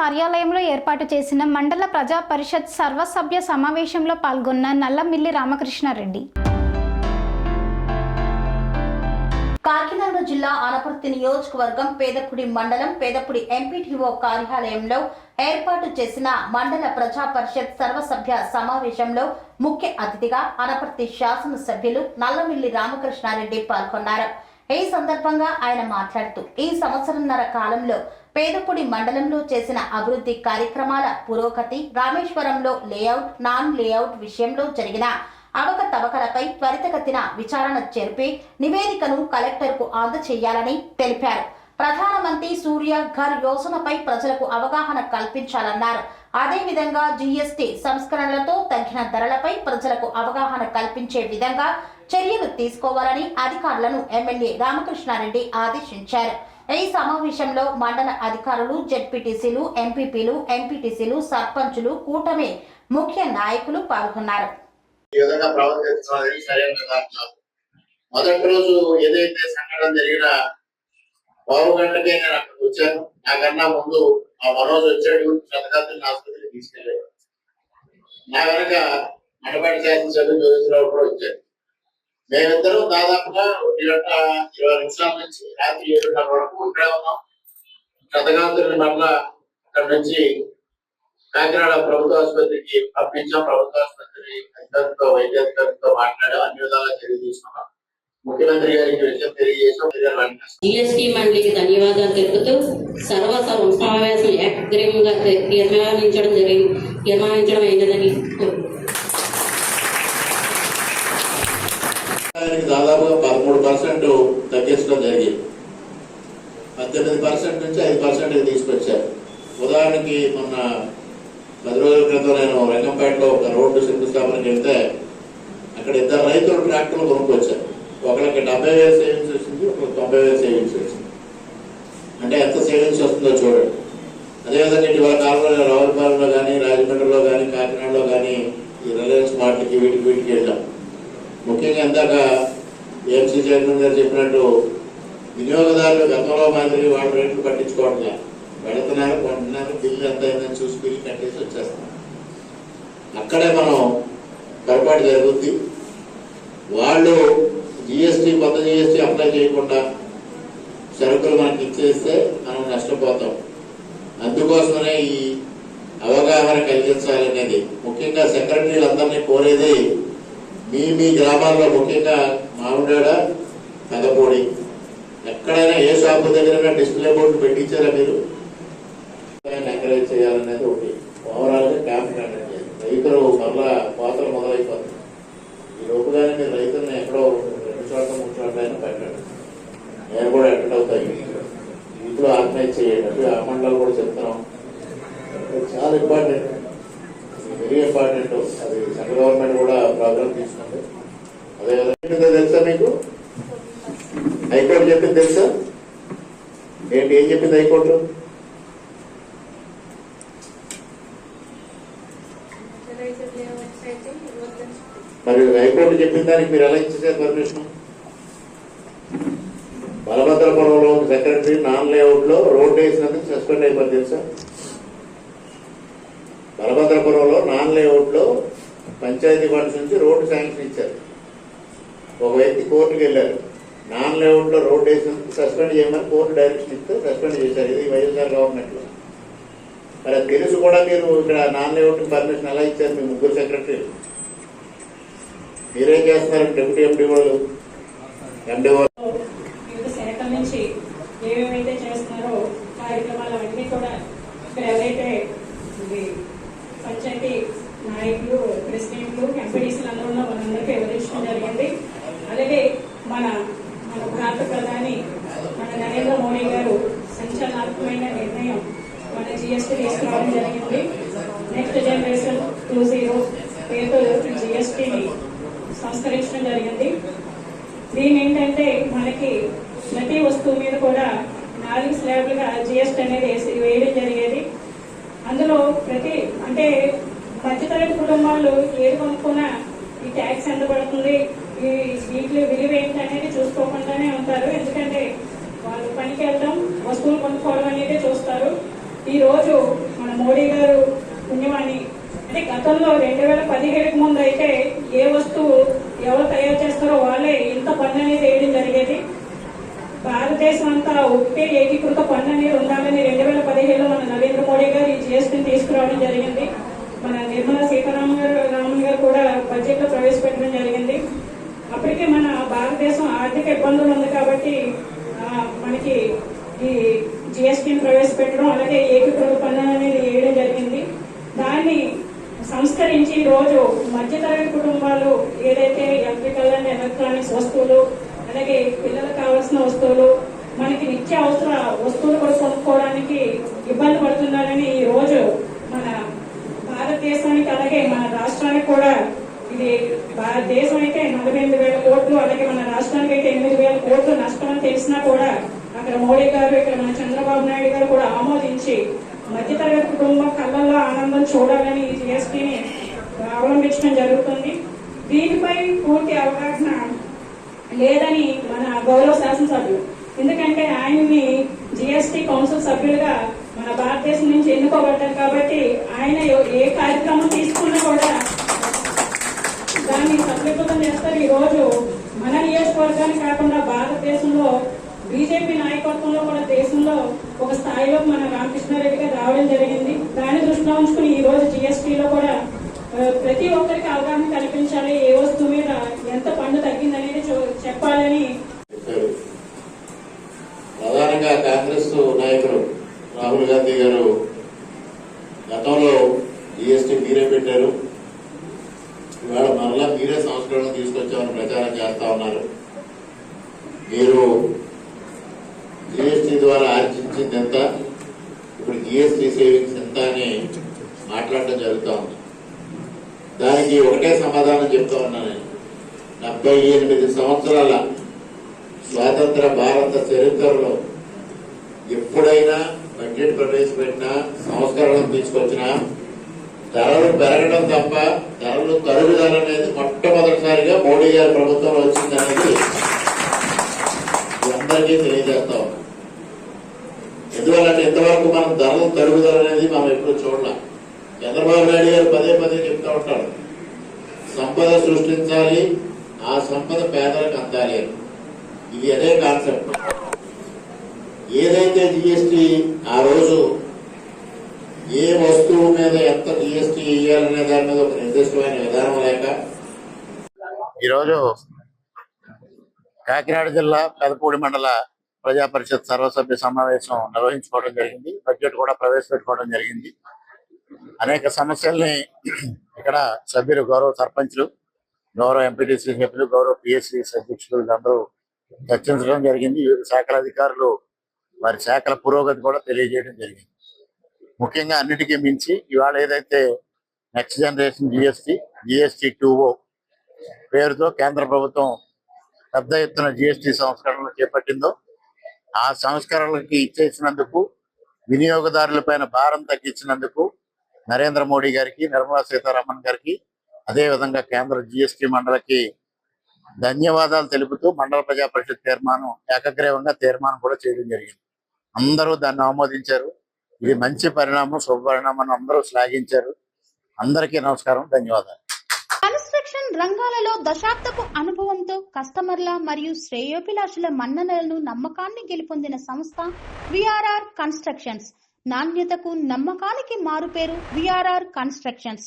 కార్యాలయంలో ఏర్పాటు చేసిన మండల ప్రజా పరిషత్ సర్వసభ్య సమావేశంలో పాల్గొన్న నల్లమిల్లి రామకృష్ణారెడ్డి. కాకినాడ జిల్లా అనపర్తి నియోజకవర్గం పేదపుడి మండలం పేదపుడి ఎంపీటీఓ కార్యాలయంలో ఏర్పాటు చేసిన మండల ప్రజా పరిషత్ సర్వసభ్య సమావేశంలో ముఖ్య అతిథిగా అనపర్తి శాసనసభ్యులు నల్లమిల్లి రామకృష్ణారెడ్డి పాల్గొన్నారు. ఈ సందర్భంగా ఆయన మాట్లాడుతూ ఈ సంవత్సరంన్నర కాలంలో పేదపుడి మండలంలో చేసిన అభివృద్ధి కార్యక్రమాల పురోగతి రామేశ్వరంలో లేఅవుట్ నాన్ లేఅవుట్ విషయంలో జరిగిన అవకతవకలపై త్వరితగతిన విచారణ జరిపి నివేదికను కలెక్టర్కు అందజేయాలని తెలిపారు. ప్రధానమంత్రి సూర్య ఘర్ యోజనపై ప్రజలకు అవగాహన కల్పించాలన్నారు. అదేవిధంగా జీఎస్టీ సంస్కరణలతో తగ్గిన ధరలపై ప్రజలకు అవగాహన కల్పించే విధంగా చర్యలు తీసుకోవాలని అధికారులను ఎమ్మెల్యే రామకృష్ణారెడ్డి ఆదేశించారు. ఈ సమావేశంలో మండల అధికారులు జెడ్పీటీసీలు ఎంపీపీలు ఎంపీటీసీలు సర్పంచులు కూటమి ముఖ్య నాయకులు పాల్గొన్నారు. ఈ విధంగా సరైన మొదటి రోజు ఏదైతే సంఘటన జరిగినా పావు గంటకే నేను అక్కడికి వచ్చాను. నాకన్నా ముందు ఆ మరోజు వచ్చాడు. శతకాతుని ఆసుపత్రికి తీసుకెళ్ళాడు. నా వెనక అడపాటి శాసనసభ్యులు జ్యోతిరావు కూడా వచ్చాడు మేమిద్దరం దాదాపుగా ఒక గంట ఇరవై నిమిషాల నుంచి రాత్రి ఏడున్నర వరకు ఇక్కడే ఉన్నాం. శతకాంతుని మళ్ళా అక్కడ నుంచి కాకినాడ ప్రభుత్వ ఆసుపత్రికి పంపించాం. ప్రభుత్వ ఆసుపత్రి అధికారులతో వైద్య అధికారులతో మాట్లాడాం. అన్ని విధాలా తెలియజేసుకున్నాం ముఖ్యమంత్రి గారికి విషయం తెలియజేసాం చర్యలు జిఎస్టీ మండలికి ధన్యవాదాలు తెలుపుతూ సర్వ సమావేశం ఏకగ్రీవంగా తీ- తీర్మానించడం జరిగింది తీర్మానించడం అయినదని దాదాపుగా పదమూడు పర్సెంట్ తగ్గించడం జరిగింది. పద్దెనిమిది పర్సెంట్ నుంచి ఐదు పర్సెంట్ తీసుకొచ్చారు. ఉదాహరణకి మొన్న పది రోజుల క్రితం నేను రంగంపేటలో ఒక రోడ్డు శంకుస్థాపనకి వెళ్తే అక్కడ ఇద్దరు రైతులు ట్రాక్టర్లు కొనుక్కొచ్చారు. ఒకరికి డెబ్బై వేలు సేవింగ్స్ వచ్చింది ఒకరికి తొంభై వేలు సేవింగ్స్ వచ్చింది. అంటే ఎంత సేవింగ్స్ వస్తుందో చూడండి. అదేవిధంగా ఇటీవల కాలంలో రావులపాలెంలో కానీ రాజమండ్రిలో కానీ కాకినాడలో కానీ ఈ రిలయన్స్ మార్ట్కి వీటికి వీటికి వెళ్ళాం. ముఖ్యంగా ఇందాక ఏఎంసీ చైర్మన్ గారు చెప్పినట్టు వినియోగదారులు గతంలో మాదిరి వాళ్ళ రేట్లు పట్టించుకోవట్లే. పెడుతున్నారు కొంటున్నారు బిల్లు ఎంత అయిందని చూసి బిల్లు కట్టేసి వచ్చేస్తాం అక్కడే మనం పొరపాటు జరుగుద్ది. వాళ్ళు జిఎస్టీ కొత్త జిఎస్టీ అప్లై చేయకుండా సరుకులు మనకి ఇచ్చేస్తే మనం నష్టపోతాం. అందుకోసమనే ఈ అవగాహన కలిగించాలనేది ముఖ్యంగా సెక్రటరీలు అందరినీ కోరేది మీ మీ గ్రామాల్లో ముఖ్యంగా మామిడాడ పెదపూడి ఎక్కడైనా ఏ షాపు దగ్గర డిస్ప్లే బోర్డు పెట్టించారా మీరు? ఎంకరేజ్ చేయాలనేది ఒకటి. ఓవరాల్గా క్యాంప్ కండక్ట్ చేయాలి. రైతులు మళ్ళా కోతలు మొదలైపోతుంది ఈ లోపుగానే మీరు రైతులను ఎక్కడో రెండు చోట్ల మూడు చోట్ల అయినా పెట్టండి. నేను కూడా అటెండ్ అవుతాయి. ఇంట్లో ఆర్గనైజ్ చేయండి ఆ మండలాలు కూడా చెప్తున్నాం. చాలా ఇంపార్టెంట్ వెరీ ఇంపార్టెంట్ అది సెంట్రల్ గవర్నమెంట్ కూడా ప్రాబ్లం తీసుకుంటుంది తెలుసా మీకు? హైకోర్టు చెప్పింది తెలుసా? ఏంటి ఏం చెప్పింది హైకోర్టు? మరి హైకోర్టు చెప్పిన దానికి మీరు ఎలా ఇచ్చేసారు పర్మిషన్? బలభద్రపురంలో సెక్రటరీ నాన్ లేఅవుట్లో రోడ్ వేసినందుకు సస్పెండ్ అయిపోయింది తెలుసా? బలభద్రపురంలో నాన్ లేఅవుట్లో పంచాయతీ ఫండ్స్ నుంచి రోడ్డు శాంక్షన్ ఇచ్చారు. ఒక వ్యక్తి కోర్టుకు వెళ్ళారు. నాన్ లేఅవుట్ రోడ్ వేసి సస్పెండ్ చేయమని కోర్టు డైరెక్షన్ ఇస్తే సస్పెండ్ చేశారు. ఇది వైఎస్ఆర్ గవర్నమెంట్లో. మరి అది తెలుసు కూడా మీరు ఇక్కడ నాన్ లేఅవుట్ పర్మిషన్ ఎలా ఇచ్చారు మీ ముగ్గురు సెక్రటరీలు మీరేం చేస్తున్నారు? డిప్యూటీ ఎండి వాళ్ళు? ఎండి వాళ్ళు వివిధ శాఖల నుంచి ఏమేమైతే చేస్తున్నారో కార్యక్రమాలు అవన్నీ కూడా ఇక్కడ ఎవరైతే ఇది పంచాయతీ నాయకులు ప్రెసిడెంట్లు ఎంపీడీసీలు అందరూ ఉన్న వాళ్ళందరికీ వివరించడం జరిగింది అలాగే మన మన భారత ప్రధాని మన నరేంద్ర మోడీ గారు సంచలనాత్మకమైన నిర్ణయం మన జిఎస్టీ తీసుకురావడం జరిగింది. నెక్స్ట్ జనరేషన్ టూ జీరో పేరుతో జిఎస్టీని సంస్కరించడం జరిగింది. దీని ఏంటంటే మనకి ప్రతి వస్తువు మీద కూడా నాలుగు స్లాబ్లుగా జిఎస్టీ అనేది వేసి వేయడం జరిగేది. అందులో ప్రతి అంటే మధ్యతరగతి కుటుంబాలు ఏది కొనుక్కున్నా ఈ ట్యాక్స్ ఎంత పడుతుంది? ఈ వీటి విలువ ఏంటనేది అనేది చూసుకోకుండానే ఉంటారు. ఎందుకంటే వాళ్ళు పనికి వెళ్ళడం వస్తువులు కొనుక్కోవడం అనేది చూస్తారు. ఈరోజు మన మోడీ గారు పుణ్యమని అంటే గతంలో రెండు వేల పదిహేడుకి ముందు అయితే ఏ వస్తువు ఎవరు తయారు చేస్తారో వాళ్ళే ఇంత పన్ను అనేది వేయడం జరిగేది. భారతదేశం అంతా ఒకటే ఏకీకృత పన్ను అనేది ఉండాలని రెండు వేల పదిహేడులో మన నరేంద్ర మోడీ గారు ఈ జిఎస్టీని తీసుకురావడం జరిగింది మన నిర్మలా సీతారామన్ గారు రామన్ గారు కూడా బడ్జెట్లో ప్రవేశపెట్టడం జరిగింది అప్పటికే మన భారతదేశం ఆర్థిక ఇబ్బందులు ఉంది కాబట్టి ఆ, మనకి ఈ జిఎస్టీని ప్రవేశపెట్టడం అలాగే ఏకీకృత పన్ను అనేది వేయడం జరిగింది దాన్ని సంస్కరించి ఈ రోజు మధ్యతరగతి కుటుంబాలు ఏదైతే ఎలక్ట్రికల్ అండ్ ఎలక్ట్రానిక్స్ వస్తువులు అలాగే పిల్లలకు కావాల్సిన వస్తువులు మనకి నిత్య అవసర వస్తువులు కూడా కొనుక్కోవడానికి ఇబ్బంది పడుతున్నారని ఈ రోజు మన భారతదేశానికి అలాగే మన రాష్ట్రానికి కూడా ఇది భారతదేశం అయితే నలభై ఎనిమిది వేల కోట్లు అలాగే మన రాష్ట్రానికి అయితే ఎనిమిది వేల కోట్లు నష్టం అని తెలిసినా కూడా అక్కడ మోడీ గారు ఇక్కడ మన చంద్రబాబు నాయుడు గారు కూడా ఆమోదించి మధ్యతరగతి కుటుంబం కళ్ళల్లో ఆనందం చూడాలని ఈ జిఎస్టీని అవలంబించడం జరుగుతుంది. దీనిపై పూర్తి అవగాహన లేదని మన గౌరవ శాసనసభ్యులు ఎందుకంటే ఆయన్ని జిఎస్టీ కౌన్సిల్ సభ్యులుగా మన భారతదేశం నుంచి ఎన్నుకోబడ్డారు కాబట్టి ఆయన ఏ కార్యక్రమం తీసుకున్నా కూడా దాన్ని సఫలీకృతం చేస్తారు. ఈ రోజు మన నియోజకవర్గాన్ని కాకుండా భారతదేశంలో బీజేపీ నాయకత్వంలో కూడా దేశంలో ఒక స్థాయిలో మన రామకృష్ణారెడ్డి గారు రావడం జరిగింది. దాన్ని దృష్టిలో ఉంచుకుని ఈ రోజు జిఎస్టీలో కూడా ప్రతి ఒక్కరికి అవగాహన కల్పించాలి. ఏ వస్తువు మీద ఎంత పన్ను తగ్గిందనేది చూ- చెప్పాలని చెప్పారు ప్రధానంగా కాంగ్రెస్ నాయకులు రాహుల్ గాంధీ గారు గతంలో జిఎస్టీ మీరే పెట్టారు ఇవాళ మరలా మీరే సంస్కరణ తీసుకొచ్చామని ప్రచారం చేస్తా ఉన్నారు. మీరు జిఎస్టీ ద్వారా ఆర్జించింది ఎంత ఇప్పుడు జిఎస్టీ సేవింగ్స్ ఎంత అని మాట్లాడటం జరుగుతూ ఉంది. దానికి ఒకటే సమాధానం చెప్తా ఉన్నాను నేను. డెబ్బై ఎనిమిది సంవత్సరాల స్వాతంత్ర భారత చరిత్రలో ఎప్పుడైనా బడ్జెట్ ప్రవేశపెట్టినా సంస్కరణలు తీసుకొచ్చినా ధరలు పెరగడం తప్ప ధరలు తరుగుదల అనేది మొట్టమొదటిసారిగా మోడీ గారి ప్రభుత్వంలో వచ్చిందనేది అందరికీ తెలియజేస్తా ఉన్నాం. ఎందువల్లంటే ఇంతవరకు మనం ధరలు తరుగుదల అనేది మనం ఎప్పుడు చూడలేం. చంద్రబాబు నాయుడు గారు పదే పదే చెప్తా ఉంటాడు సంపద సృష్టించాలి ఆ సంపద పేదలకు అందాలి అని. ఇది అదే కాన్సెప్ట్. ఏదైతే జిఎస్టి ఆ రోజు ఏ వస్తువు మీద ఎంత జిఎస్టి వేయాలనే దాని మీద ఒక నిర్దిష్టమైన విధానం లేక? ఈరోజు కాకినాడ జిల్లా పెదపూడి మండల ప్రజా పరిషత్ సర్వసభ్య సమావేశం నిర్వహించుకోవడం జరిగింది. బడ్జెట్ కూడా ప్రవేశపెట్టుకోవడం జరిగింది. అనేక సమస్యల్ని ఇక్కడ సభ్యులు గౌరవ సర్పంచ్లు గౌరవ ఎంపీటీసీ సభ్యులు గౌరవ పిఎస్సి అధ్యక్షులు వీళ్ళందరూ చర్చించడం జరిగింది. వివిధ శాఖల అధికారులు వారి శాఖల పురోగతి కూడా తెలియజేయడం జరిగింది. ముఖ్యంగా అన్నిటికీ మించి ఇవాళ ఏదైతే next generation GST GST two పేరుతో కేంద్ర ప్రభుత్వం పెద్ద ఎత్తున జిఎస్టీ సంస్కరణలు చేపట్టిందో ఆ సంస్కరణలకి ఇచ్చేసినందుకు వినియోగదారులపైన భారం తగ్గించినందుకు నరేంద్ర మోడీ గారికి నిర్మలా సీతారామన్ గారికి అదే విధంగా కేంద్ర జిఎస్టి మండలికి ధన్యవాదాలు తెలుపుతూ మండల ప్రజా పరిషత్ తీర్మానం ఏకగ్రీవంగా తీర్మానం కూడా చేయడం జరిగింది. అందరూ దాన్ని ఆమోదించారు. ఇది మంచి పరిణామం శుభపరిణామం అందరూ శ్లాఘించారు. అందరికీ నమస్కారం ధన్యవాదాలు. కన్స్ట్రక్షన్ రంగాలలో దశాబ్దపు అనుభవంతో కస్టమర్ల మరియు శ్రేయోభిలాషుల మన్ననలను నమ్మకాన్ని గెలుపొందిన సంస్థ విఆర్ఆర్ కన్స్ట్రక్షన్స్. నాణ్యతకు నమ్మకానికి మారుపేరు VRR constructions.